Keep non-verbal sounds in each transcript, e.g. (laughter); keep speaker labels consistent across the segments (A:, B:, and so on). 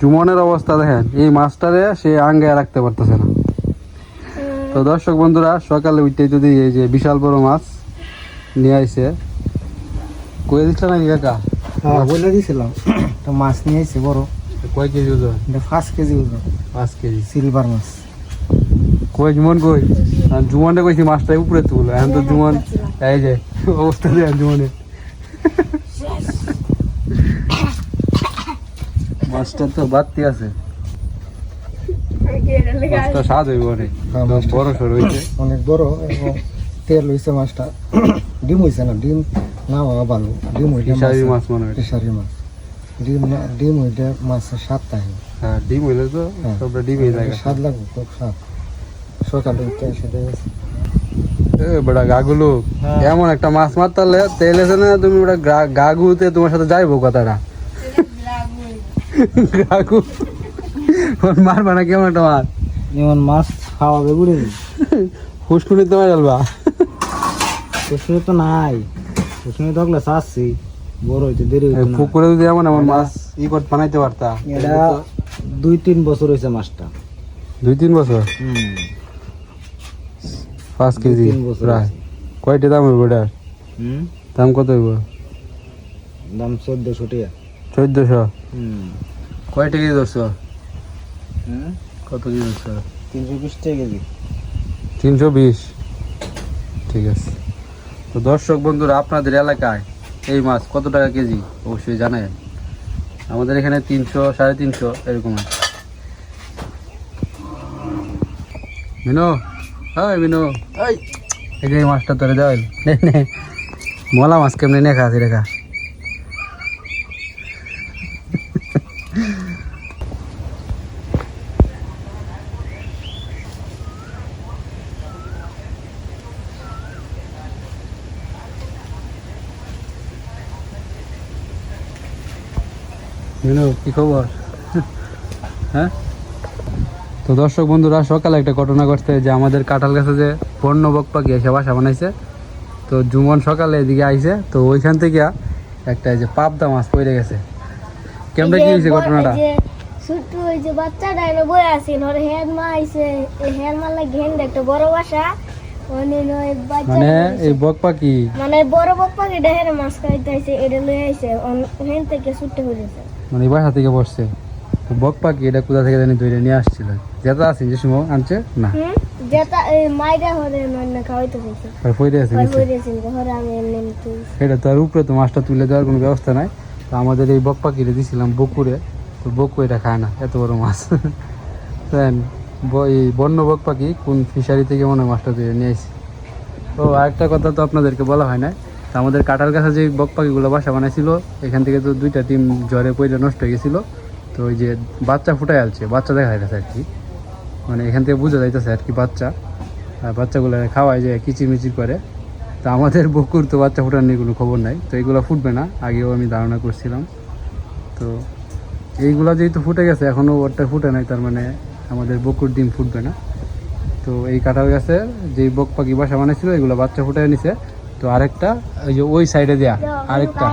A: জুমনের অবস্থা দেখেন এই মাছটারে সে আঙ্গায় রাখতে পারতেছে না। তো দর্শক বন্ধুরা সকালে উঠতে যদি এই যে বিশাল বড় মাছ নিয়ে আইছে কয়ে দিচ্ছে নাকি কাকা?
B: হ্যাঁ বলে দিয়েছিলাম তো মাছ নিয়ে এসে বড়।
A: কয় কেজি ওজন?
B: এটা পাঁচ কেজি ওজন।
A: পাঁচ কেজি।
B: সিলভার মাছ।
A: কই জুমন কই? আর জুমনে কইছি মাছটা উপরে তুল। এখন তো জুমন এই যে অবস্থা দেন জুমনের। মাছটা তো বাড়তি আছে। মাছটা স্বাদ হইব অনেক।
B: হ্যাঁ,
A: বড় সর হইছে। (coughs)
B: অনেক বড় এবং তেল হয়েছে মাছটা। (coughs) ডিম হয়েছে না ডিম না হওয়া ভালো। ডিম হইলে
A: মাছ মনে হয়
B: ফিশারি মাছ। ডিম না- ডিম হইলে মাছের স্বাদ থাকে।
A: হ্যাঁ ডিম হইলে তো
B: হ্যাঁ।
A: সবটা ডিমই থাকে।
B: স্বাদ লাগবে খুব স্বাদ। সকালে উঠতে এসে দেখেছি।
A: গাগুলো
B: হ্যাঁ।
A: এমন একটা মাছ মারতালে তেল এসে না তুমি গাগুতে তোমার সাথে যাইবো কথাটা। গাগু ওর মারবা না কেমন একটা মাছ
B: যেমন মাছ খাওয়াবে ঘুরে
A: ফুসকুনি চলবা
B: কুসুনি তো নাই। থাকলে চাচ্ছি। বড় হইতে দেরি হইতে না।
A: পুকুরে যদি এমন এমন মাছ ই বানাইতে পারতা?
B: এটা দুই তিন বছর হয়েছে মাছটা।
A: দুই তিন বছর?
B: হুম।
A: পাঁচ কেজি প্রায়। কয়টা দাম হইব এটার?
B: হুম?
A: দাম কত হইব?
B: দাম চোদ্দশো টাকা।
A: চোদ্দশো।
B: হুম।
A: কয়টা কেজি ধরছো?
B: হুম?
A: কত কেজি ধরছো?
B: তিনশো বিশ টাকা কেজি।
A: তিনশো বিশ। ঠিক আছে। তো দর্শক বন্ধুরা আপনাদের এলাকায় এই মাছ কত টাকা কেজি? অবশ্যই জানাবেন। আমাদের এখানে তিনশো সাড়ে তিনশো এরকম আছে। মিনু? হয় মিনু। এই। এই যে এই মাছটা তোরে দেওয়া হইল। নে নে। মলা মাছ কেমনি নে খাসি রেখা কি খবর? হ্যাঁ? তো দর্শক বন্ধুরা, সকালে একটা ঘটনা ঘটছে যে আমাদের কাঁঠাল গাছে যে বন্য বক পাখি এসে বাসা বানাইছে। তো জুমন সকালে এদিকে আইছে, তো ওইখান থেকে একটা যে পাবদা মাছ পড়ে গেছে। কেমন কি হয়েছে ঘটনাটা?
C: ছোট্ট ওই যে বাচ্চাটা এনে বই আছেন ওর হেড মা আইছে এই হেড মা লাগে হেন একটা বড় বাসা ওনে নয় বাচ্চা
A: মানে এই বক পাখি?
C: মানে বড় বপ্পা কি ডেহের মাছ খাইতে আইছে এটা লই আইছে হেন থেকে ছুটে হয়েছে
A: মানে এই বাসা থেকে পড়ছে তো বক পাখি এটা কোথা থেকে জানি ধরে নিয়ে আসছিল। যেটা আছে যে সময় আনছে? না।
C: যেটা এই মাইরা হরে নয় না খাওয়াইতে চাইছে।
A: আর পড়ে আছে
C: ওই
A: নিচে।
C: হইরেছেন হরে আমি এমনি নিতে
A: এটা তো আর উপরে তো মাছটা তুলে দেওয়ার কোনো ব্যবস্থা নাই। তো আমাদের এই বক পাখিরে দিছিলাম বকুরে। তো বকু এটা খায় না, এত বড় মাছ। (laughs) দেন এই বন্য বক পাখি কোন ফিশারি থেকে মনে হয় মাছটা তুলে নিয়ে আসি তো আরেকটা কথা তো আপনাদেরকে বলা হয় না, তো আমাদের কাটার কাছে যে বক পাখিগুলো বাসা বানাইছিল, এখান থেকে তো দুইটা টিম জ্বরে পড়ে নষ্ট হয়ে গেছিল। তো ওই যে বাচ্চা ফুটাই আলছে বাচ্চা দেখা যাচ্ছে আর কি মানে এখান থেকে বোঝা যাইতেছে আর কি বাচ্চা। আর বাচ্চাগুলো খাওয়ায় যে কিচিরমিচির করে। তো আমাদের বকুর তো বাচ্চা ফুটার নিয়ে কোনো খবর নাই, তো এইগুলো ফুটবে না, আগেও আমি ধারণা করছিলাম। তো এইগুলো যেহেতু ফুটে গেছে এখনও ওরটা ফুটে নাই, তার মানে আমাদের বকুর ডিম ফুটবে না। তো এই কাঁঠাল গাছে, যেই বক পাখি বাসা বানাইছিল, এগুলো বাচ্চা ফুটে নিছে। তো আরেকটা ওই যে ওই সাইডে দেয়া, আরেকটা।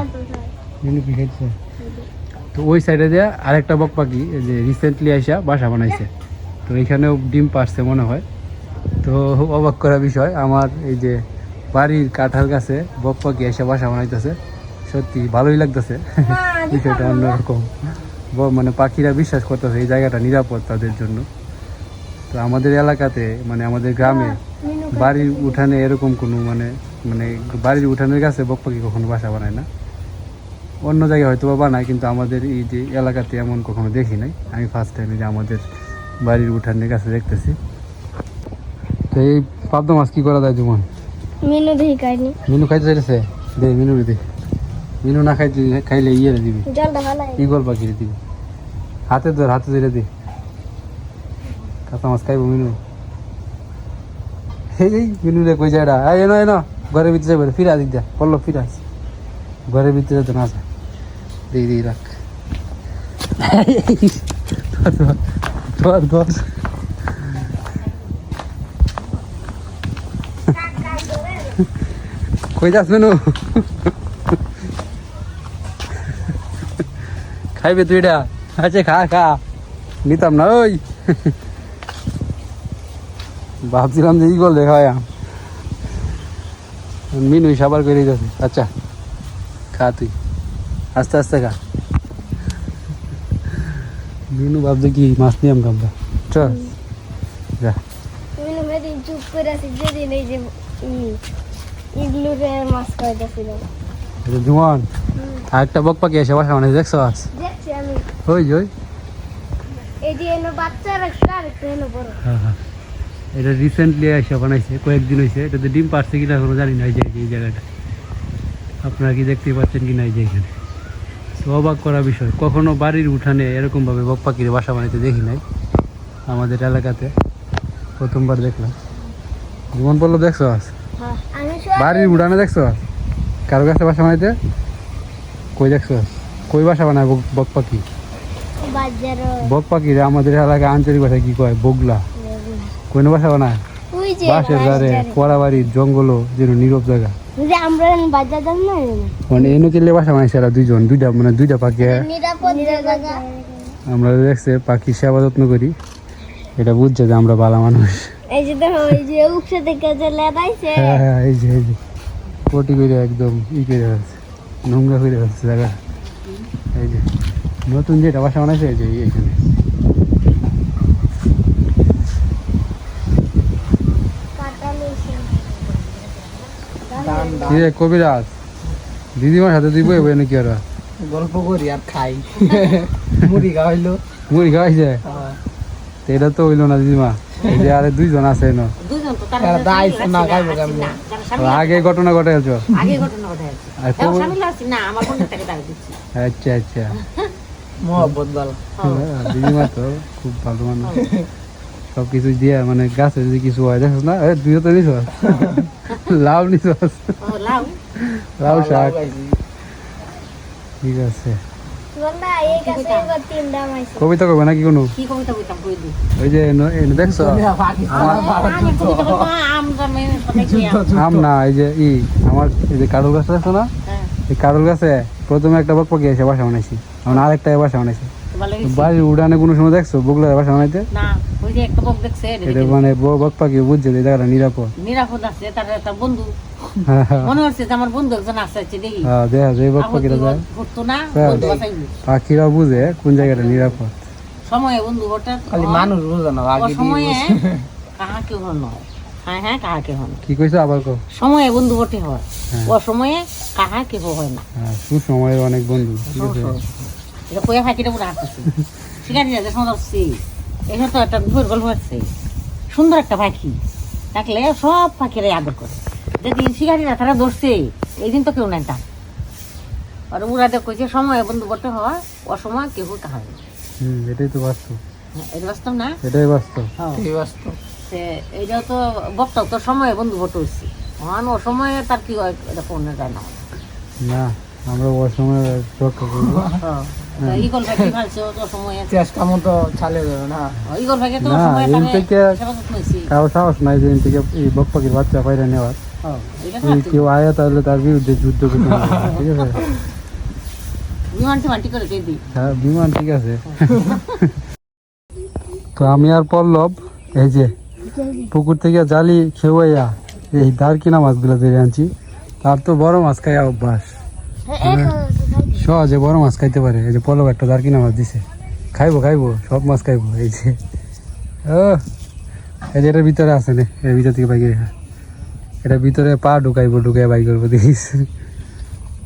A: তো ওই সাইডে দেয়া আরেকটা বক পাখি যে রিসেন্টলি আইসা বাসা বানাইছে। তো এখানেও ডিম পারছে মনে হয়। তো অবাক করা বিষয়, আমার এই যে বাড়ির কাঁঠাল গাছে বক পাখি এসে বাসা বানাইতেছে। সত্যি ভালোই লাগতেছে। বিষয়টা অন্যরকম। মানে পাখিরা বিশ্বাস করতেছে এই জায়গাটা নিরাপদ তাদের জন্য। তো আমাদের এলাকাতে মানে আমাদের গ্রামে বাড়ির উঠানে এরকম কোনো মানে মানে বাড়ির উঠানের কাছে বক পাখি কখনো বাসা বানায় না। অন্য জায়গায় হয়তো বা বানায় কিন্তু আমাদের এই যে এলাকাতে এমন কখনো দেখি নাই। আমি ফার্স্ট টাইম যে আমাদের বাড়ির উঠানের কাছে দেখতেছি। তো এই পাবদা মাছ কী করা যায় জুমন
C: মিনু দেখি খাইনি।
A: মিনু খাইতে চাইতেছে? দে মিনু দে। মিনু না খাইতে খাইলে ইয়ে দিবি। ইগল পাখি দিবি। হাতে ধর হাতে ধরে দে। কাঁচা মাছ খাইবো মিনু। এই মিনু রে কই যায় এনো এনো। ঘরের ভিতরে যাবে ফিরা দিক দা পড়ল ফিরা ঘরের ভিতরে তো না যায়। দিই দিই রাখ। ধর ধর। কই যাস মেনু? খাইবে তুই এটা? আচ্ছা খা খা। নিতাম না ওই। ভাবছিলাম যে ইগল দেখা হয় মিনু সাবার করে যাচ্ছে আচ্ছা খা তুই। আস্তে আস্তে খা। মিনু ভাবছে কি মাছ নিয়ে আমরা চল যা।
C: তুমি মেদিন চুপ করে আছি যেদিন এই যে ইগলুরে মাছ খাইতেছিল
A: এটা জুমন আর একটা বক পাখি এসে বাসা মানে দেখছ আজ?
C: দেখছি আমি।
A: ওই ওই।
C: এই যে বাচ্চার একটা আর একটা এনে বড়।
A: হ্যাঁ হ্যাঁ। এটা রিসেন্টলি এসে বানাইছে কয়েকদিন হয়েছে এটাতে ডিম পারছে কিনা এখনও জানি না এই যে এই জায়গাটা। আপনারা কি দেখতে পাচ্ছেন কিনা এই যে এখানে? অবাক করা বিষয় কখনো বাড়ির উঠানে এরকমভাবে বক পাখির বাসা বানাইতে দেখি নাই আমাদের এলাকাতে। প্রথমবার দেখলাম। জীবন পল্লব দেখছ আজ? বাড়ির উঠানে দেখছ? কারও কাছে বাসা বানাইতে? কই দেখছ? কই বাসা বানায় বক- বক পাখি? বক পাখিরে আমাদের এলাকায় আঞ্চলিক ভাষায় কি কয়? বগলা। কোন বাসা বানায়? বাসের ধারে কড়া বাড়ির জঙ্গল যেন নীরব জায়গা। মানে এনে কেলে বাসা বানাইছে এরা দুইজন দুইটা মানে দুইটা পাখি। আমরা দেখছে পাখি সেবা যত্ন করি। এটা বুঝছে যে আমরা বালা মানুষ।
C: এই যে দেখো এই যে উপসে থেকে যে লেদাইছে।
A: হ্যাঁ হ্যাঁ এই যে এই যে। কোটি করে একদম ই করে আছে নোংরা করে আছে জায়গা এই যে নতুন যেটা বাসা বানাইছে এই যে এইখানে। কবিরাজ? দিদিমার সাথে তুই বই বই নাকি ওরা?
B: গল্প করি আর খাই। মুড়ি খাওয়াইলো
A: মুড়ি খাওয়াইছে তো এটা তো হইল না দিদিমা। যে আরে দুইজন আছে না
D: দুজন তো তার
B: এরা না খাইবো কেমনে?
A: আগে ঘটনা ঘটে আছো।
D: আগে ঘটনা
A: আর
D: স্বামী না আমার থেকে দিচ্ছি।
A: আচ্ছা আচ্ছা।
B: মহব্বত ভালো
A: হ্যাঁ, দিদিমা তো খুব ভালো মানুষ। সব কিছু দিয়ে মানে গাছে যদি কিছু হয় দেখো না? এ, তুইও তো নিছ? লাউ নিছ?
D: লাউ।
A: লাউ শাক। ঠিক আছে। কবিতা কবে নাকি কোনো?
D: কি কবিতা বইতাম কই দি?
A: ওই যে দেখছ?
D: আমি
A: না এই যে ই আমার এই যে কারুল গাছ আছে না?
D: হ্যাঁ,
A: এই কারুল গাছে প্রথমে একটা বক পাখি এসে বাসা বানাইছি। এখন আরেকটা বাসা বানাইছি। বাড়ির উড়ানে কোনো সময় দেখছ? বগলা বাসা বানাইতে?
D: না ওই যে একটা বক দেখছে এটা
A: মানে বক পাখি বুঝছে যে জায়গাটা নিরাপদ।
D: নিরাপদ আছে তার একটা বন্ধু। (laughs) মনে হচ্ছে আমার বন্ধু একজন আছে আছে দেখি।
A: হ্যাঁ, দেখা যায় বক পাখিরা যায়।
D: ঘুরতো না
A: হ্যাঁ। পাখিরা বুঝে কোন জায়গাটা নিরাপদ।
D: সময়ে বন্ধু
B: খালি মানুষ বুঝে না আগে
D: সময়ে হ্যাঁ হ্যাঁ হন
A: কি কইছো আবার কো
D: সময়ে বন্ধু বটে হয়। ও সময়ে কাহা না।
A: হ্যাঁ, সুসময়ের অনেক বন্ধু
D: এটা ফাঁকিটা পুরো সে এখানে তো একটা ভোর গল্প আছে সুন্দর একটা পাখি থাকলে সব পাখিরাই আদর করে। যেদিন শিকারিরা তারা ধরছে এই দিন তো কেউ নাই তা আর উড়াদের কইছে সময় বন্ধু করতে হয় অসময় কেউ
A: হুম এটাই তো বাস্তব।
D: এটা বাস্তব না?
A: এটাই বাস্তব।
B: এই বাস্তব।
D: সে এইটাও তো বক্তাও তো সময়ে বন্ধু ভোট হচ্ছে মহান অসময়ে তার কি হয় এটা কোন যায় না।
A: না আমরা ওই সময় করব।
D: হ্যাঁ। ইগল ভাই ভালছে তো
B: চেষ্টা মতো চালিয়ে যাবে না।
D: ইগল ভাইকে তো
A: না,
D: সময়
A: এদিন
D: তারে
A: থেকে-
D: সেবা যত্ন হয়েছে
A: কারও সাহস নাই যে এই বক পাখির বাচ্চা পাইরা নেওয়ার। কেউ আয়া তাহলে তার বিরুদ্ধে যুদ্ধ করতে ঠিক আছে? হ্যাঁ বিমান ঠিক আছে। তো আমি আর পল্লব এই যে পুকুর থেকে জালি খেওয়াইয়া এই দারকিনা মাছগুলো ধরে আনছি। তার তো বড় মাছ খাই অভ্যাস। সহজে বড় মাছ খাইতে পারে। এই যে পল্লব একটা দারকিনা মাছ দিছে। খাইবো খাইবো সব মাছ খাইবো এই যে। ও এই যে এটার ভিতরে আছে না এর ভিতর থেকে বাইকে এটা ভিতরে পা ঢুকাইবো ঢুকাই বাই করব দেখিস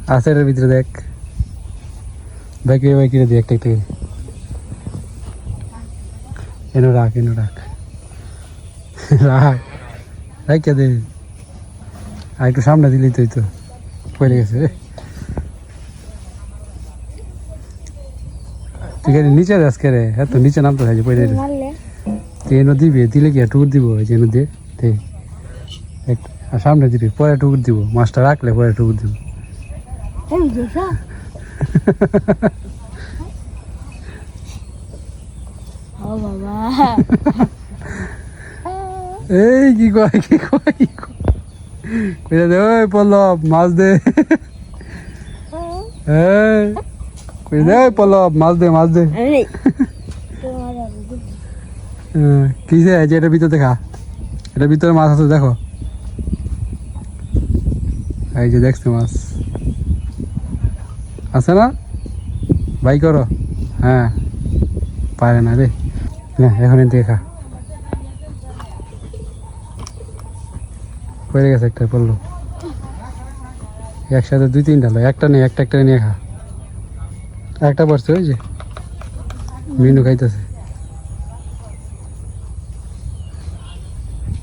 A: আছে এটার ভিতরে দেখ। বাইকে বাইকে দিয়ে একটা একটা। এনো রাখ এনো রাখ। রাখ। রাখ দে। আর একটু সামনে দিলেই তো এই তো পড়ে গেছে। রে তুই খালি নিচে যাস কে রে? হ্যাঁ তো নিচে নামতে থাকে পড়ে গেছে তুই এনো দিবি দিলে কি টুকুর দিব? যে এনো দে। এক- আর সামনে দিবি পরে টুকুর দিব মাছটা রাখলে পরে টুকুর দিব। এই কি কয় কি কয় কি কয়? দে ওই পল্লব মাছ দে। এই কই দে পল্লব মাছ দে মাছ দে। হ্যাঁ, কি যে এটার ভিতরে দেখা। এটার ভিতরে মাছ আছে দেখো। এই যে দেখছ মাছ। আছে না? বাই করো। হ্যাঁ। পারে না রে। না, এখন দেখা পড়ে গেছে একটা, পড়ল। একসাথে দুই তিনটা লো একটা নেই একটা একটা নিয়ে খা। একটা পড়ছে, ওই যে। মিনু খাইতেছে।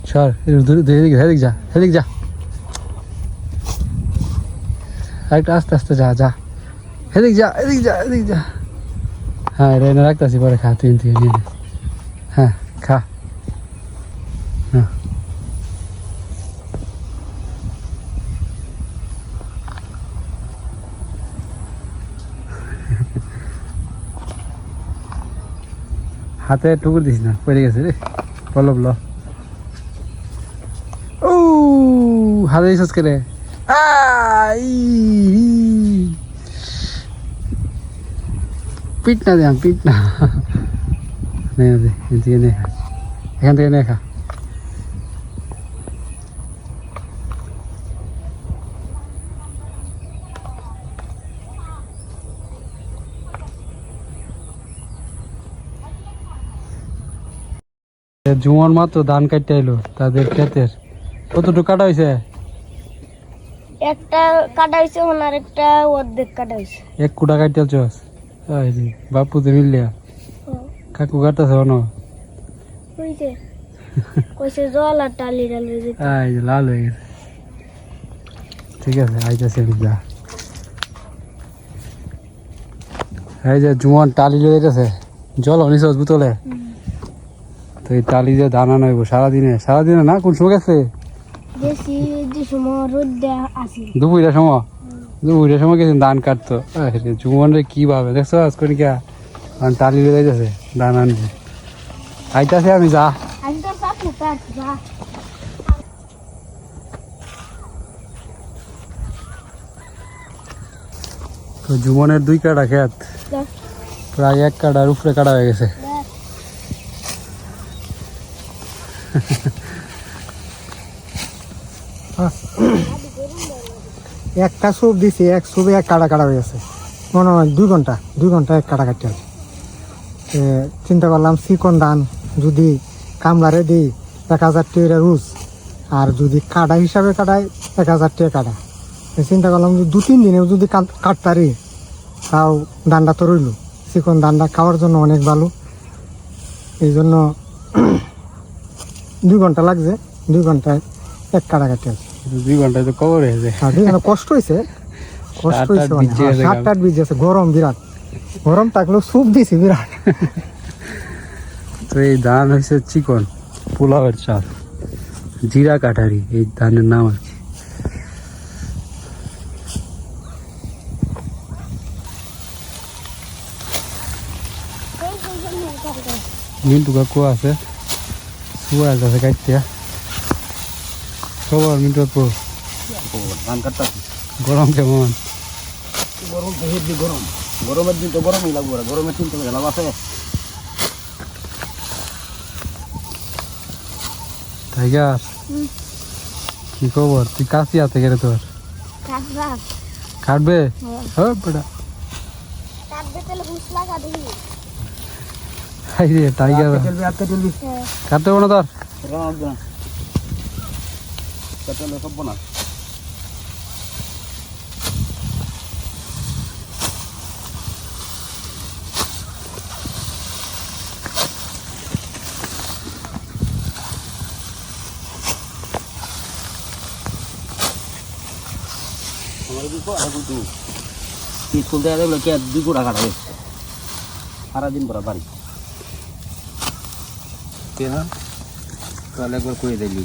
A: সর এদিক যা হেদিক যা। একটা আস্তে আস্তে যা যা। হেদিক যা, এদিক যা এদিক যা। হ্যাঁ এটা এনে রাখতেছি, পরে খা, তিন থেকে নিয়ে নে। হ্যাঁ খা। হ্যাঁ। হাতে টুকুর দিস না, পড়ে গেছে রে। পলব ল। ও, হাতে দিছস করে আই পিট না দে পিট না এখান থেকে নে। খা এখান থেকে নে জুমন মাত্র ধান কাটতে এলো তাদের ক্ষেতের। কতটুকু কাটা হয়েছে
C: একটা কাটা হয়েছে ওনার একটা অর্ধেক কাটা হয়েছে
A: এক কুটা কাটতে চস বাপু তো মিললিয়া কাকু অন
C: বুঝছে কইছে জল আর টালি ডালি
A: এই যে লাল হয়ে গেছে। ঠিক আছে আইতেছে আমি যা। এই যে জুমন টালি লয়ে গেছে জল অনিস বোতলে? তো এই টালি যে দানা নইব সারাদিনে সারাদিনে না? কোন সময় গেছে দুপুরের সময়? দুপুরের সময় গেছেন ধান কাটতো। জুমন রে কি ভাবে? দেখছ আজকে কে টালি লয়ে যাইতেছে ধান আনবে আইতাছে আমি যা।
C: তো
A: জুমনের দুই কাটা খেত প্রায় এক কাটার উপরে কাটা হয়ে গেছে
C: দেখ।
B: একটা স্যুপ দিছি, এক স্যুপে এক কাটা কাটা হয়ে গেছে। মনে হয় দুই ঘণ্টা দুই ঘণ্টা এক কাটা কাটতে আছে চিন্তা করলাম চিকন ধান যদি কামলারে দিই, এক হাজার টাকা রুজ আর যদি কাটা হিসাবে কাটায় এক হাজার টাকা কাটা। চিন্তা করলাম যে দু তিন দিনেও যদি কাট- কাটতারি তাও ধানটা তো রইল। চিকন ধানটা খাওয়ার জন্য অনেক ভালো। এই জন্য দুই ঘণ্টা লাগছে, দুই ঘন্টায় এক কাটা কাটতে আছে
A: দুই ঘন্টায় তো কবর হয়েছে
B: আর এখানে কষ্ট হয়েছে কষ্ট
A: সাত
B: হয়েছে
A: আট
B: অনেক।
A: ভিজে
B: হ্যাঁ,
A: গেছে
B: সাত
A: গাম।
B: আট বীজ আছে গরম বিরাট গরম থাকলেও স্যুপ দিছি বিরাট
A: তো এই ধান হয়েছে চিকন পোলাওয়ের চাল জিরা কাঠারি এই ধানের নাম আর কি
C: এই যে এখানে কাটা।
A: মিন্টু কাকু আছে শুয়ে আছে কাটতে খবর কাকু
B: ধান কাটতে
A: গরম কেমন?
B: গরম তো হেভি গরম। গরমের দিন তো গরমই লাগবে গরমের দিন তো লাভ আছে
A: টাইগার। কি খবর? তুই কাশি আছে গেলে তোর? কাটবে?
C: হ্যাঁ।
A: হ্যাঁ বেটা। টাইগার।
C: হ্যাঁ।
A: কাটতে হবে না তোর?
B: কাটলে সব না। স্কুল থেকে দেখল কে দুই কাটা হয়েছে? সারাদিন পরে বাড়ি। তাহলে একবার করে দিলি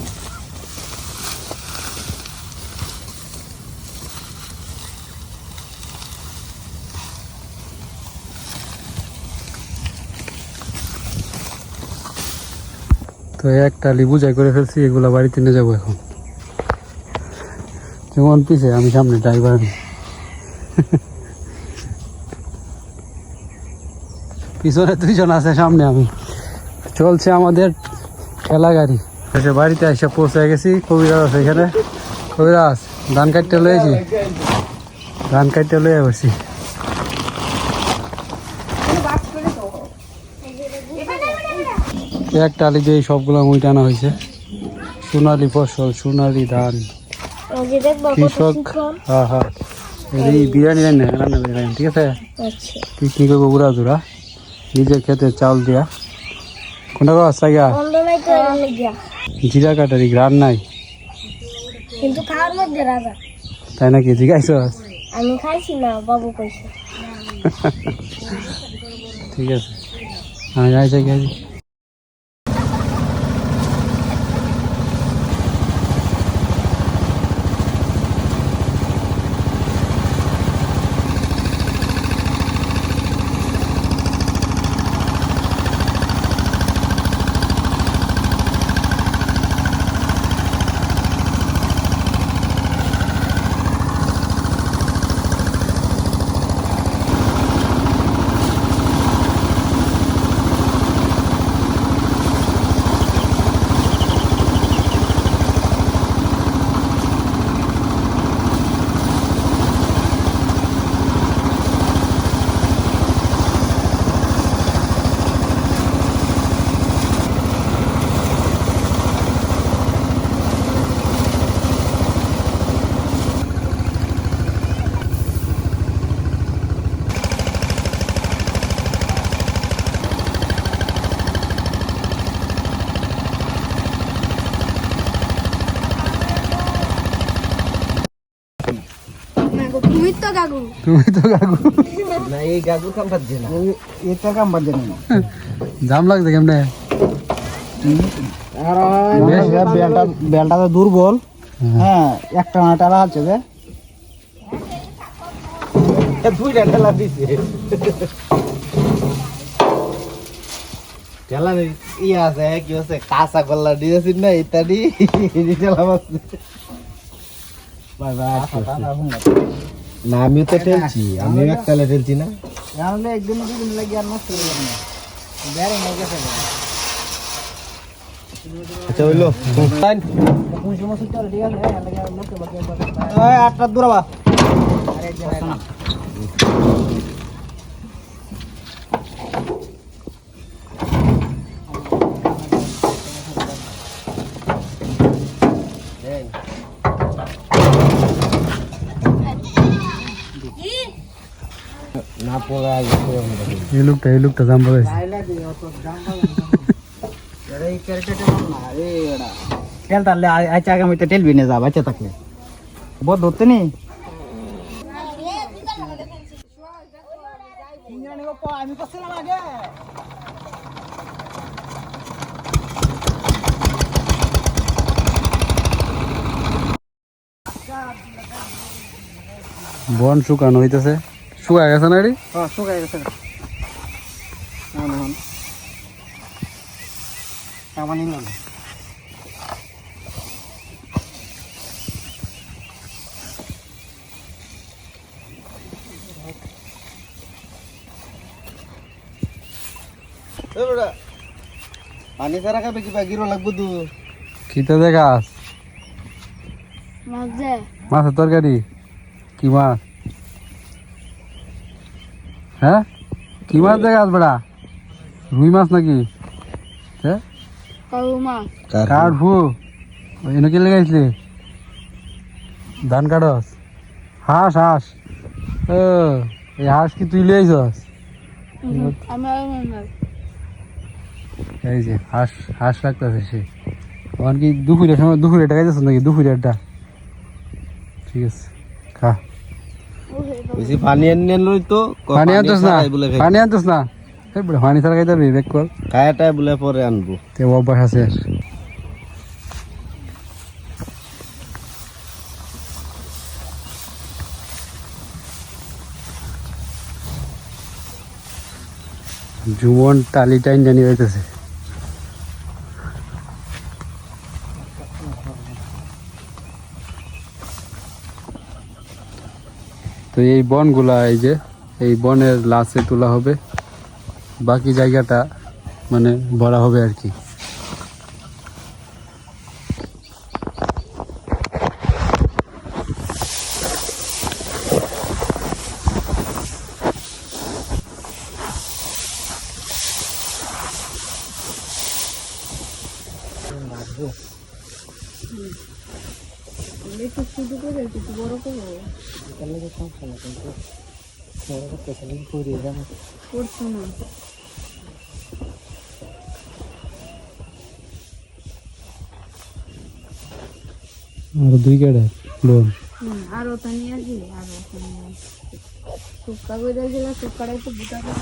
A: তো একটা লিবু যাই করে ফেলছি, এগুলা বাড়িতে নিয়ে যাব এখন। যেমন পিছে আমি সামনে ড্রাইভার পিছনে দুইজন আছে সামনে আমি। চলছে আমাদের ঠেলা গাড়ি। এসে বাড়িতে এসে পৌঁছে গেছি, কবিরাজ আছে এখানে। কবিরাজ, ধান কাটতে লয়েছি ধান কাটতে লয়ে বসি। এক টালি দিয়ে সবগুলো মুই টানা হয়েছে। সোনালি ফসল সোনালি ধান। কৃষক হ্যাঁ হ্যাঁ এই বিরিয়ানি রান্না রান্না বিরিয়ানি ঠিক আছে?
C: আচ্ছা।
A: পিকনিক করব ঘুরা ধুরা নিজের খেতে চাল দিয়া। কোনটা
C: তো এর লেগিয়া
A: জিরা কাটারি গ্রান নাই?
C: কিন্তু খাওয়ার মধ্যে রাজা।
A: তাই নাকি জিগাইছ
C: আমি খাইছি না বাবু কইছে। (laughs)
A: ঠিক আছে। হ্যাঁ যাইছে গেছি
C: তুমি তো কাকু
A: তুমি তো কাকু
E: এটা কাম বাজে না
A: জাম লাগছে কেমনে?
E: বেলটা বেলটা তো দুর্বল। হ্যাঁ। একটা না টালা আছে যে। দুইটা ঠেলা দিছে। ঠেলা ই আছে কি আছে কাঁচা কল্লা দিয়েছি না ইত্যাদি ঠেলা মারছে না আমিও তো ঠেলছি আমিও এক তালে ঠেলছি না। একদিন দুদিন লাগে আর নষ্ট করে না। বেড়ে নিয়ে গেছে আচ্ছা হইল আটটা দূরাবা পড়া
A: এই লোকটা এই লোকটা জাম পাইছে
E: তেল তাহলে আচ্ছা আগামীতে টেলবি না যা বাচ্চা থাকলে বহুত ধরতে নি আমি করছিলাম আগে
A: বন শুকানো হইতেছে শুকা গেছে না রে
E: হ্যাঁ শুকাই গেছে আমার নিলাম পানি সারা খাবে কিবা গিরো লাগবো দু
A: খিতে দেখাস মাছের তরকারি? কি মাছ? হ্যাঁ? কি মাছ দেখাস বেড়া? রুই মাছ নাকি? হ্যাঁ কাটবো এনে কে লেগাইছিলি ধান কাটস? হাঁস হাঁস। ও এই হাঁস কি তুই লিয়েছস এই যে হাঁস হাঁস রাখতেছে সে। তখন কি দুপুরের সময় দুপুরে টাকা যাচ্ছ নাকি? দুপুরেরটা ঠিক আছে খা।
E: বেশি পানি লই তো
A: পানি আনতোস না? পানি আনতোস না? এই বলে পানি ছাড়া খাইতে পারবি কর।
E: কায়াটায় বলে পরে আনব।
A: তে অভ্যাস আছে। জানি হইতেছে তো এই বনগুলা এই যে, এই বনের লাশে তোলা হবে। বাকি জায়গাটা মানে ভরা হবে আর কি।
F: একটু শুধু করে একটু বড় করব? করছ না।
A: আর দুই কেটে বোন।
F: আর ওটা নিয়ে আসি আর ওটা নিয়ে আসি। শুক্কা করে দিলে শুক্কাটা একটু বুটা করে